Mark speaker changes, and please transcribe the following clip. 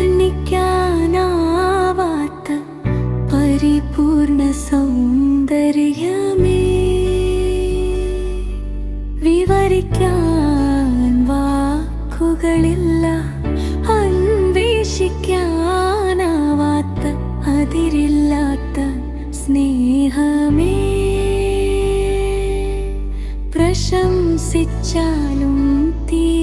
Speaker 1: വർണിക്കാനാവാത്ത പരിപൂർണ സൗന്ദര്യമേ. വിവരിക്കാൻ വാക്കുകളില്ല അന്വേഷിക്കാനാവാത്ത അതിരില്ലാത്ത സ്നേഹമേ. പ്രശംസിച്ചാലും തീ